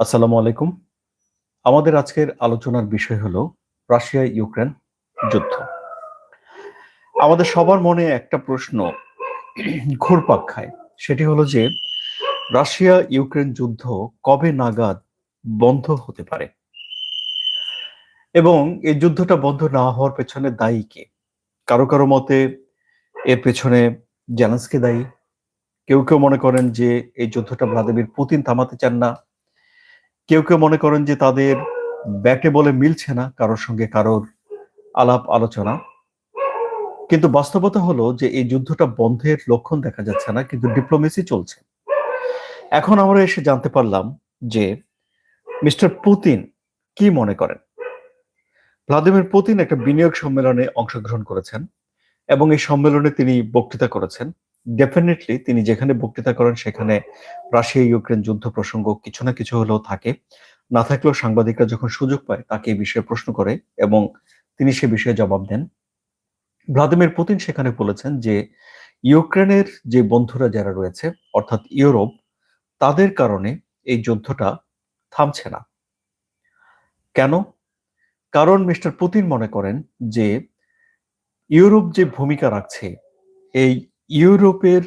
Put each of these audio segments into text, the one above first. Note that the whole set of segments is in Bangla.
আসসালামু আলাইকুম। আমাদের আজকের আলোচনার বিষয় হলো রাশিয়া ইউক্রেন যুদ্ধ। আমাদের সবার মনে একটা প্রশ্ন ঘুরপাক খায়। সেটি হলো যে রাশিয়া ইউক্রেন যুদ্ধ কবে নাগাদ বন্ধ হতে পারে? এবং এই যুদ্ধটা বন্ধ না হওয়ার পেছনে দায়ী কে? কারও কারও মতে, এর পেছনে জেলেন্সকে দায়ী। কেউ কেউ মনে করেন যে, এই যুদ্ধটা ভ্লাদিমির পুতিন থামাতে চান না। কেউ কেউ মনে করেন যে তাদের ব্যাটে বলে মিলছে না কারোর সঙ্গে কারোর আলাপ আলোচনা। কিন্তু বাস্তবতা হলো যে এই যুদ্ধটা বন্ধের লক্ষণ দেখা যাচ্ছে না, কিন্তু ডিপ্লোমেসি চলছে। এখন আমরা এসে জানতে পারলাম যে মিস্টার পুতিন কি মনে করেন? ভ্লাদিমির পুতিন একটা বিনিয়োগ সম্মেলনে অংশগ্রহণ করেছেন এবং এই সম্মেলনে তিনি বক্তৃতা করেছেন। ডেফিনেটলি তিনি যেখানে বক্তৃতা করেন, সেখানে রাশিয়া ইউক্রেন যুদ্ধ প্রসঙ্গ কিছু না কিছু হলেও থাকে। না থাকলেও সাংবাদিকরা যখন সুযোগ পায়, তাকে এই বিষয়ে প্রশ্ন করে এবং তিনি সে বিষয়ে জবাব দেন। ভ্লাদিমির পুতিন সেখানে বলেছেন যে, ইউক্রেনের যে বন্ধুরা যারা রয়েছে, অর্থাৎ ইউরোপ, তাদের কারণে এই যুদ্ধটা থামছে না। কেন? কারণ মিস্টার পুতিন মনে করেন যে, ইউরোপ যে ভূমিকা রাখছে, এই ইউরোপের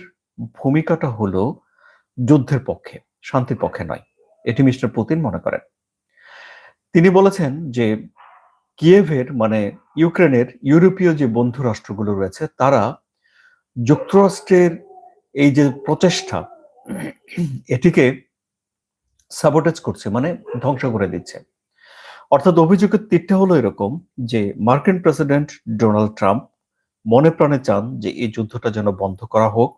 ভূমিকাটা হলো যুদ্ধের পক্ষে, শান্তির পক্ষে নয়। এটি মিস্টার পুতিন মনে করেন। তিনি বলেছেন যে কিয়েভের মানে ইউক্রেনের ইউরোপীয় যে বন্ধু রাষ্ট্রগুলো রয়েছে, তারা যুক্তরাষ্ট্রের এই যে প্রচেষ্টা, এটিকে সাবোটেজ করছে মানে ধ্বংস করে দিচ্ছে। অর্থাৎ অভিযোগের তীরটা হলো এরকম যে মার্কিন প্রেসিডেন্ট ডোনাল্ড ট্রাম্প মনে প্রাণে চান যে এই যুদ্ধটা যেন বন্ধ করা হোক।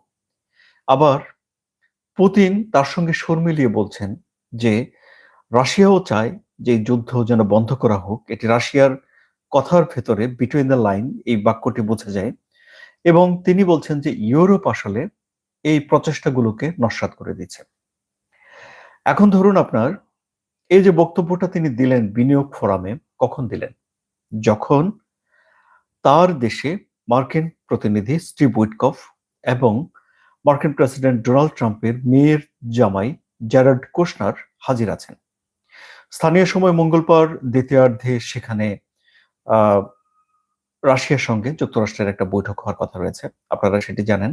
আবার পুতিন তার সঙ্গে সুর মিলিয়ে বলছেন যে, রাশিয়াও চায় যে যুদ্ধ যেন বন্ধ করা হোক। এটি রাশিয়ার কথার ভেতরে বিটুইন দ্য লাইন এই বাক্যটি বোঝা যায়। এবং তিনি বলছেন যে, ইউরোপ আসলে এই প্রচেষ্টাগুলোকে নস্বাত করে দিচ্ছে এখন ধরুন আপনার, এই যে বক্তব্যটা তিনি দিলেন বিনিয়োগ ফোরামে, কখন দিলেন? যখন তার দেশে মার্কিন প্রতিনিধি স্টিভ উইটকফ এবং মার্কিন প্রেসিডেন্ট ডোনাল্ড ট্রাম্পের মেয়ের জামাই জ্যারাড কোশনার হাজির আছেন। স্থানীয় সময় মঙ্গলবার দ্বিতীয়ার্ধে সেখানে রাশিয়ার সঙ্গে যুক্তরাষ্ট্রের একটা বৈঠক হওয়ার কথা রয়েছে, আপনারা সেটি জানেন।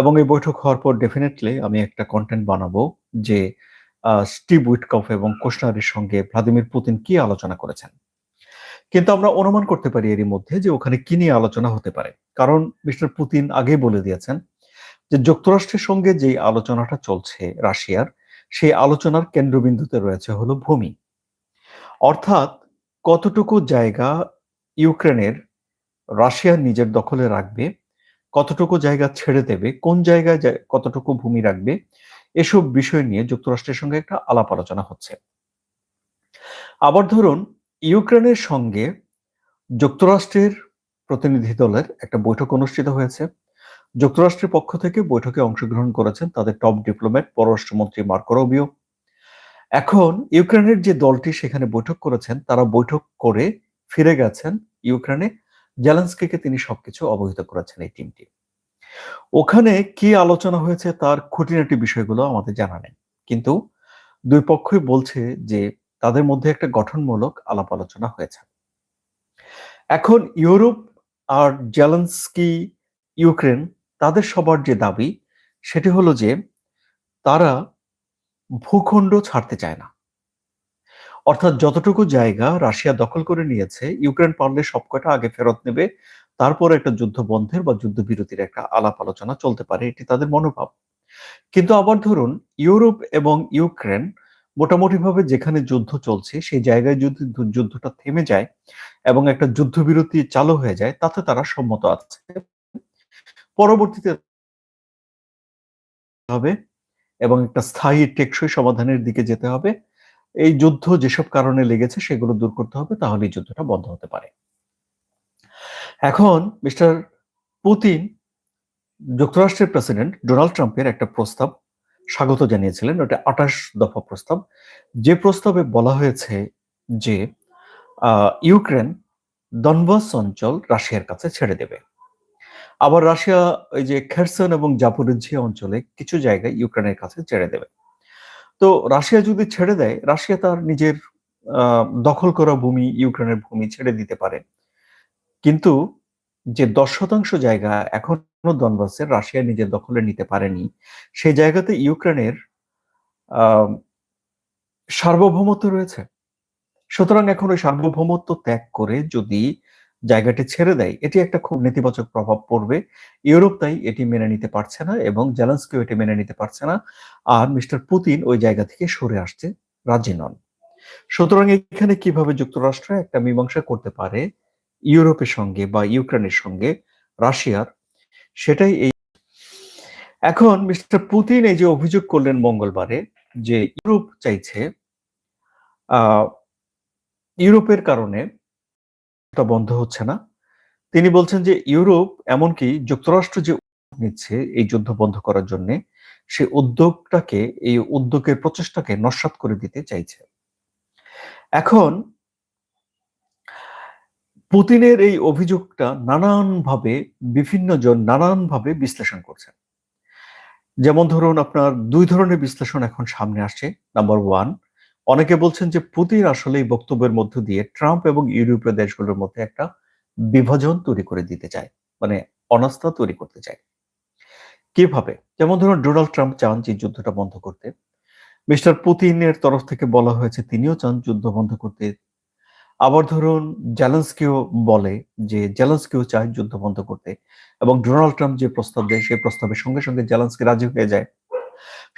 এবং এই বৈঠক হওয়ার পর ডেফিনেটলি আমি একটা কন্টেন্ট বানাবো যে স্টিভ উইটকফ এবং কোশনারের সঙ্গে ভ্লাদিমির পুতিন কি আলোচনা করেছেন। কিন্তু আমরা অনুমান করতে পারি এরই মধ্যে যে ওখানে কি নিয়ে আলোচনা হতে পারে। কারণ মিস্টার পুতিন আগেই বলে দিয়েছেন যে যুক্তরাষ্ট্রের সঙ্গে যে আলোচনাটা চলছে রাশিয়ার, সেই আলোচনার কেন্দ্রবিন্দুতে রয়েছে হলো ভূমি। অর্থাৎ কতটুকু জায়গা ইউক্রেনের রাশিয়া নিজের দখলে রাখবে, কতটুকু জায়গা ছেড়ে দেবে, কোন জায়গায় কতটুকু ভূমি রাখবে, এসব বিষয় নিয়ে যুক্তরাষ্ট্রের সঙ্গে একটা আলাপ আলোচনা হচ্ছে। আবার ধরুন ইউক্রেনের সঙ্গে যুক্তরাষ্ট্রের প্রতিনিধি দলের একটা বৈঠক অনুষ্ঠিত হয়েছে। যুক্তরাষ্ট্রের পক্ষ থেকে বৈঠকে অংশগ্রহণ করেছেন তাদের টপ ডিপ্লোম্যাট পররাষ্ট্রমন্ত্রী মার্কো রবিও। এখন ইউক্রেনের যে দলটি সেখানে বৈঠক করেছেন, তারা বৈঠক করে ফিরে গেছেন ইউক্রেনে। জেলেন্সকে তিনি সবকিছু অবহিত করেছেন এই টিমটি। ওখানে কি আলোচনা হয়েছে তার খুঁটিনাটি বিষয়গুলো আমাদের জানা নেই। কিন্তু দুই পক্ষই বলছে যে তাদের মধ্যে একটা গঠনমূলক আলাপ আলোচনা হয়েছে। এখন ইউরোপ আর জেলেন্সকি ইউক্রেন তাদের সবার যে দাবি, সেটি হলো যে তারা ভূখণ্ড ছাড়তে চায় না। অর্থাৎ যতটুকু জায়গা রাশিয়া দখল করে নিয়েছে, ইউক্রেন পারলে সবকটা আগে ফেরত নেবে, তারপর একটা যুদ্ধ বন্ধের বা যুদ্ধবিরতির একটা আলাপ আলোচনা চলতে পারে, এটি তাদের মনোভাব। কিন্তু আবার ধরুন, ইউরোপ এবং ইউক্রেন মোটামুটিভাবে যেখানে যুদ্ধ চলছে, সেই জায়গায় যদি যুদ্ধটা থেমে যায় এবং একটা যুদ্ধবিরতি চালু হয়ে যায়, তাতে তারা সম্মত আছে। পরবর্তীতে হবে এবং একটা স্থায়ী টেকসই সমাধানের দিকে যেতে হবে। এই যুদ্ধ যেসব কারণে লেগেছে, সেগুলো দূর করতে হবে তাহলে যুদ্ধটা বন্ধ হতে পারে। এখন মিস্টার পুতিন, যুক্তরাষ্ট্রের প্রেসিডেন্ট ডোনাল্ড ট্রাম্পের একটা প্রস্তাব স্বাগত জানিয়েছিলেন, ওটা আঠাশ দফা প্রস্তাব। যে প্রস্তাবে বলা হয়েছে যে ইউক্রেন দনবাস অঞ্চল রাশিয়ার কাছে ছেড়ে দেবে। আবার রাশিয়া ওই যে খেরসন এবং জাপোরিজিয়া অঞ্চলে কিছু জায়গায় ইউক্রেনের কাছে ছেড়ে দেবে। তো রাশিয়া যদি ছেড়ে দেয়, রাশিয়া তার নিজের দখল করা ভূমি, ইউক্রেনের ভূমি ছেড়ে দিতে পারে। কিন্তু যে দশ শতাংশ জায়গা এখনও দনবাসের রাশিয়া নিজের দখলে নিতে পারেনি। সেই জায়গাতে ইউক্রেনের সার্বভৌমত্ব রয়েছে। সুতরাং এখন ওই সার্বভৌমত্ব ত্যাগ করে যদি জায়গাটি ছেড়ে দেয়, এটি একটা খুব নেতিবাচক প্রভাব পড়বে। ইউরোপ তাই এটি মেনে নিতে পারছে না এবং জেলেন্সকেও এটি মেনে নিতে পারছে না। আর মিস্টার পুতিন ওই জায়গা থেকে সরে আসতে রাজি নন। সুতরাং এখানে কীভাবে যুক্তরাষ্ট্র একটা মীমাংসা করতে পারে ইউরোপের সঙ্গে বা ইউক্রেনের সঙ্গে, রাশিয়ার সেটাই এই। এখন মিস্টার পুতিন এই যে অভিযোগ করলেন মঙ্গলবারে যে ইউরোপ চাইছে ইউরোপের কারণে বন্ধ হচ্ছে না। তিনি বলছেন যে ইউরোপ এমনকি যুক্তরাষ্ট্র যে নিচ্ছে এই যুদ্ধ বন্ধ করার জন্য, সে উদ্যোগটাকে, এই উদ্যোগের প্রচেষ্টাকে নস্বাত করে দিতে চাইছে। এখন পুতিনের এই অভিযোগটা নানানভাবে বিভিন্ন জন নানানভাবে বিশ্লেষণ করছেন। যেমন ধরুন আপনার দুই ধরনের বিশ্লেষণ এখন সামনে আসছে। নাম্বার ওয়ান, অনেকে বলছেন যে পুতিন আসলে এই বক্তব্যের মধ্য দিয়ে ট্রাম্প এবং ইউরোপীয় দেশগুলোর মধ্যে একটা বিভাজন তৈরি করে দিতে চায় মানে অনাস্থা তৈরি করতে চায়। কীভাবে? যেমন ধরুন ডোনাল্ড ট্রাম্প চান যে যুদ্ধটা বন্ধ করতে। মিস্টার পুতিনের তরফ থেকে বলা হয়েছে তিনিও চান যুদ্ধ বন্ধ করতে আবার ধরুন জ্যালেন্সকেও বলে যে জ্যালেন্সকেও চায় যুদ্ধ বন্ধ করতে এবং ডোনাল্ড ট্রাম্প যে প্রস্তাব দেয় সেই প্রস্তাবের সঙ্গে সঙ্গে জ্যালেন্সকে রাজি হয়ে যায়।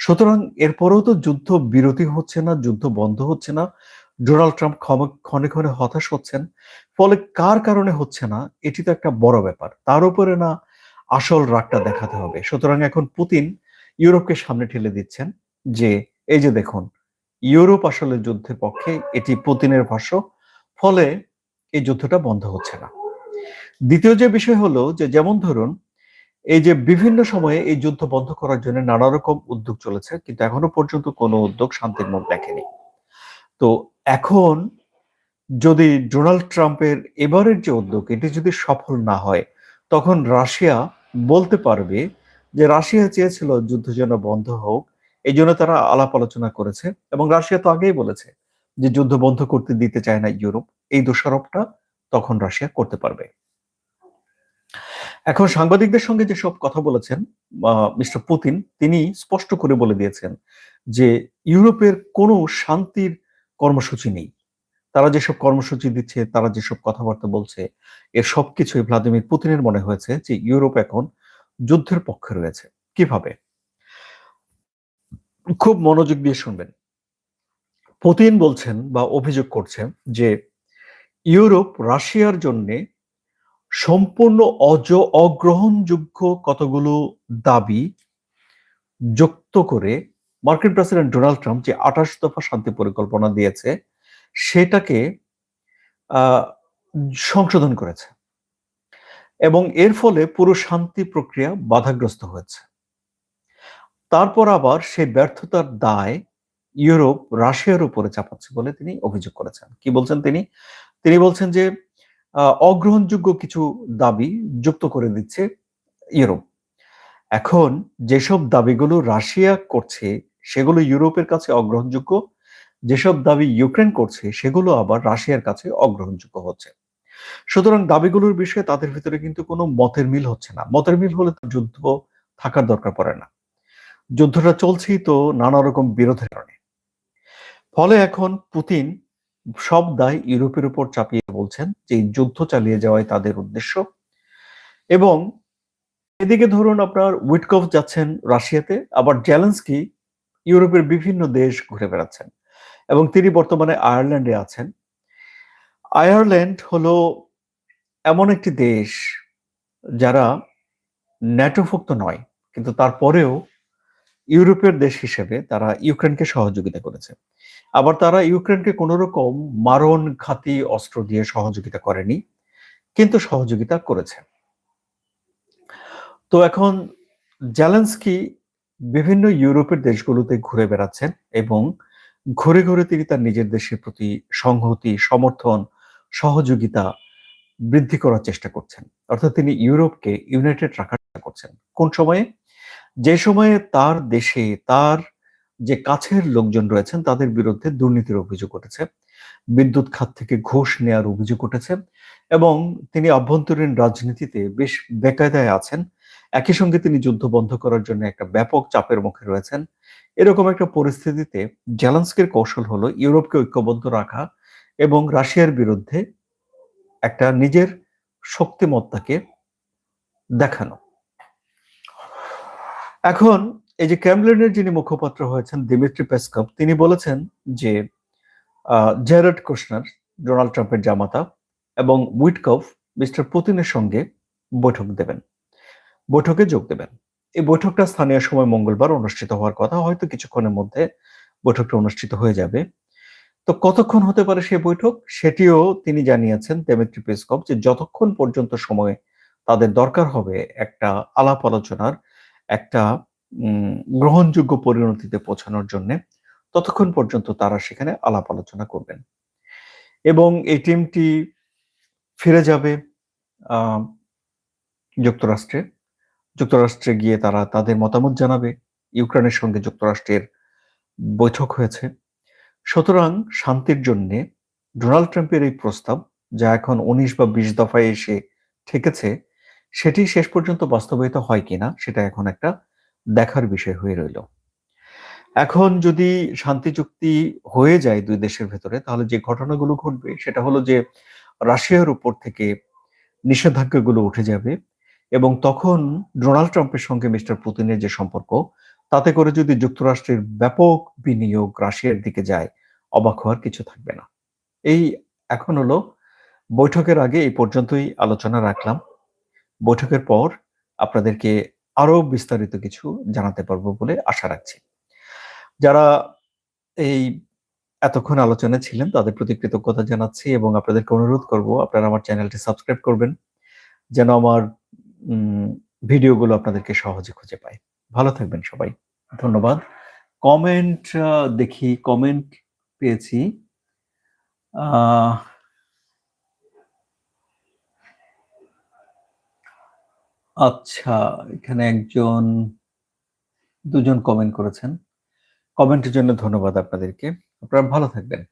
সুতরাং এরপরেও তো যুদ্ধ বিরতি হচ্ছে না, যুদ্ধ বন্ধ হচ্ছে না। ডোনাল্ড ট্রাম্প ক্ষণে ক্ষণে হতাশ হচ্ছেন। ফলে কার কারণে হচ্ছে না, এটি তো একটা বড় ব্যাপার। তার উপরে না আসল রাগটা দেখাতে হবে। সুতরাং এখন পুতিন ইউরোপকে সামনে ঠেলে দিচ্ছেন যে, এই যে দেখুন, ইউরোপ আসলে যুদ্ধের পক্ষে, এটি পুতিনের ভাষ্য। ফলে এই যুদ্ধটা বন্ধ হচ্ছে না। দ্বিতীয় যে বিষয় হলো যে, যেমন ধরুন, এই যে বিভিন্ন সময়ে এই যুদ্ধ বন্ধ করার জন্য নানা রকম উদ্যোগ চলেছে, কিন্তু এখনও পর্যন্ত কোনো উদ্যোগ শান্তির মুখ দেখেনি। তো এখন যদি ডোনাল্ড ট্রাম্পের এবারের যে উদ্যোগ, এটি যদি সফল না হয়, তখন রাশিয়া বলতে পারবে যে, রাশিয়া চেয়েছিল যুদ্ধ যেন বন্ধ হোক, এই জন্য তারা আলাপ আলোচনা করেছে এবং রাশিয়া তো আগেই বলেছে যে যুদ্ধ বন্ধ করতে দিতে চায় না ইউরোপ, এই দোষারোপটা তখন রাশিয়া করতে পারবে। এখন সাংবাদিকদের সঙ্গে যেসব কথা বলেছেন মিস্টার পুতিন, তিনি স্পষ্ট করে বলে দিয়েছেন যে ইউরোপের কোনো শান্তির কর্মসূচি নেই। তারা যেসব কর্মসূচি দিচ্ছে, তারা যেসব কথাবার্তা বলছে এর সবকিছুই ভ্লাদিমির পুতিনের মনে হয়েছে যে ইউরোপ এখন যুদ্ধের পক্ষে রয়েছে। কীভাবে? খুব মনোযোগ দিয়ে শুনবেন। পুতিন বলছেন বা অভিযোগ করছেন যে ইউরোপ রাশিয়ার জন্য সম্পূর্ণ অজ অগ্রহণযোগ্য কতগুলো দাবি যুক্ত করে মার্কিন প্রেসিডেন্ট ডোনাল্ড ট্রাম্প যে আঠাশ দফা শান্তি পরিকল্পনা দিয়েছে, সেটাকে সংশোধন করেছে। এবং এর ফলে পুরো শান্তি প্রক্রিয়া বাধাগ্রস্ত হয়েছে। তারপর আবার সেই ব্যর্থতার দায় ইউরোপ, রাশিয়ার উপরে চাপাচ্ছে বলে তিনি অভিযোগ করেছেন। কি বলছেন তিনি? তিনি বলছেন যে অগ্রহণযোগ্য কিছু দাবি যুক্ত করে দিচ্ছে ইউরোপ। এখন যেসব দাবিগুলো রাশিয়া করছে, সেগুলো ইউরোপের কাছে অগ্রহণযোগ্য। যেসব দাবি ইউক্রেন করছে, সেগুলো আবার রাশিয়ার কাছে অগ্রহণযোগ্য হচ্ছে। সুতরাং দাবিগুলোর বিষয়ে তাদের ভিতরে কিন্তু কোনো মতের মিল হচ্ছে না। মতের মিল হলে তো যুদ্ধ থাকার দরকার পড়ে না। যুদ্ধটা চলছেই তো নানা রকম বিরোধের কারণে। ফলে এখন পুতিন সব দায় ইউরোপের উপর চাপিয়ে বলছেন যে যুদ্ধ চালিয়ে যাওয়াই তাদের উদ্দেশ্য। এবং এদিকে ধরুন আপনার উইটকফ যাচ্ছেন রাশিয়াতে, আবার জ্যালেন্সকি ইউরোপের বিভিন্ন দেশ ঘুরে বেড়াচ্ছেন এবং তিনি বর্তমানে আয়ারল্যান্ডে আছেন। আয়ারল্যান্ড হলো এমন একটি দেশ যারা ন্যাটোভুক্ত নয়, কিন্তু তারপরেও ইউরোপের দেশ হিসেবে তারা ইউক্রেনকে সহযোগিতা করেছে। আবার তারা ইউক্রেনকে কোন রকম মারণ ঘাতি অস্ত্র দিয়ে সহযোগিতা করেনি, কিন্তু সহযোগিতা করেছে। তো এখন জ্যালেন্সকি বিভিন্ন ইউরোপের দেশগুলোতে ঘুরে বেড়াচ্ছেন এবং ঘুরে ঘুরে তিনি তার নিজের দেশের প্রতি সংহতি, সমর্থন, সহযোগিতা বৃদ্ধি করার চেষ্টা করছেন। অর্থাৎ তিনি ইউরোপকে ইউনাইটেড রাখার চেষ্টা করছেন। কোন সময়ে? যে সময়ে তার দেশে তার যে কাছের লোকজন রয়েছেন, তাদের বিরুদ্ধে দুর্নীতির অভিযোগ উঠেছে। বিদ্যুৎ খাত থেকে ঘোষ নেওয়ার অভিযোগ উঠেছে এবং তিনি অভ্যন্তরীণ রাজনীতিতে বেশ বেকায়দায় আছেন। একই সঙ্গে তিনি যুদ্ধ বন্ধ করার জন্য একটা ব্যাপক চাপের মুখে রয়েছেন। এরকম একটা পরিস্থিতিতে জেলান্সকের কৌশল হলো ইউরোপকে ঐক্যবদ্ধ রাখা এবং রাশিয়ার বিরুদ্ধে একটা নিজের শক্তিমত্তাকে দেখানো। এখন এই যে ক্যামলেনের যিনি মুখপাত্র হয়েছেন দিমিত্রি পেসকভ, তিনি বলেছেন যে জেরার্ড কোশনার, ডোনাল্ড ট্রাম্পের জামাতা এবং উইটকভ মিস্টার পুতিনের সঙ্গে বৈঠক দেবেন। বৈঠকে যোগ দেবেন। এই বৈঠকটা স্থানীয় সময় মঙ্গলবার অনুষ্ঠিত হওয়ার কথা, হয়তো কিছুক্ষণের মধ্যে বৈঠকটা অনুষ্ঠিত হয়ে যাবে। তো কতক্ষণ হতে পারে সেই বৈঠক? সেটিও তিনি জানিয়েছেন দেমিত্রি পেসকভ যে, যতক্ষণ পর্যন্ত সময় তাদের দরকার হবে একটা আলাপ আলোচনার, একটা গ্রহণযোগ্য পরিণতিতে পৌঁছানোর জন্য ততক্ষণ পর্যন্ত তারা সেখানে আলাপ আলোচনা করবেন। এবং এই টিমটি ফিরে যাবে যুক্তরাষ্ট্রে। যুক্তরাষ্ট্রে গিয়ে তারা তাদের মতামত জানাবে। ইউক্রেনের সঙ্গে যুক্তরাষ্ট্রের বৈঠক হয়েছে। সুতরাং শান্তির জন্য ডোনাল্ড ট্রাম্পের এই প্রস্তাব, যা এখন উনিশ বা বিশ দফায় এসে ঠেকেছে, সেটি শেষ পর্যন্ত বাস্তবায়িত হয় কিনা, সেটা এখন একটা দেখার বিষয় হয়ে রইল। এখন যদি শান্তি চুক্তি হয়ে যায় দুই দেশের ভেতরে, তাহলে যে ঘটনাগুলো ঘটবে সেটা হলো যে রাশিয়ার উপর থেকে নিষেধাজ্ঞাগুলো উঠে যাবে এবং তখন ডোনাল্ড ট্রাম্পের সঙ্গে মিস্টার পুতিনের যে সম্পর্ক, তাতে করে যদি যুক্তরাষ্ট্রের ব্যাপক বিনিয়োগ রাশিয়ার দিকে যায়, অবাক হওয়ার কিছু থাকবে না। এই এখন হলো বৈঠকের আগে এই পর্যন্তই আলোচনা রাখলাম। বৈঠকের পর আপনাদেরকে আরও বিস্তারিত কিছু জানাতে পারব বলে আশা রাখছি। যারা এই এতক্ষণ আলোচনা ছিলেন, তাদের প্রতি কৃতজ্ঞতা জানাচ্ছি এবং আপনাদেরকে অনুরোধ করব, আপনারা আমার চ্যানেলটি সাবস্ক্রাইব করবেন, যেন আমার ভিডিওগুলো আপনাদেরকে সহজে খুঁজে পায় ভালো থাকবেন সবাই। ধন্যবাদ। কমেন্ট দেখি, কমেন্ট পেয়েছি। আচ্ছা এখানে একজন দুজন কমেন্ট করেছেন। কমেন্টের জন্য ধন্যবাদ আপনাদেরকে। আপনারা ভালো থাকবেন।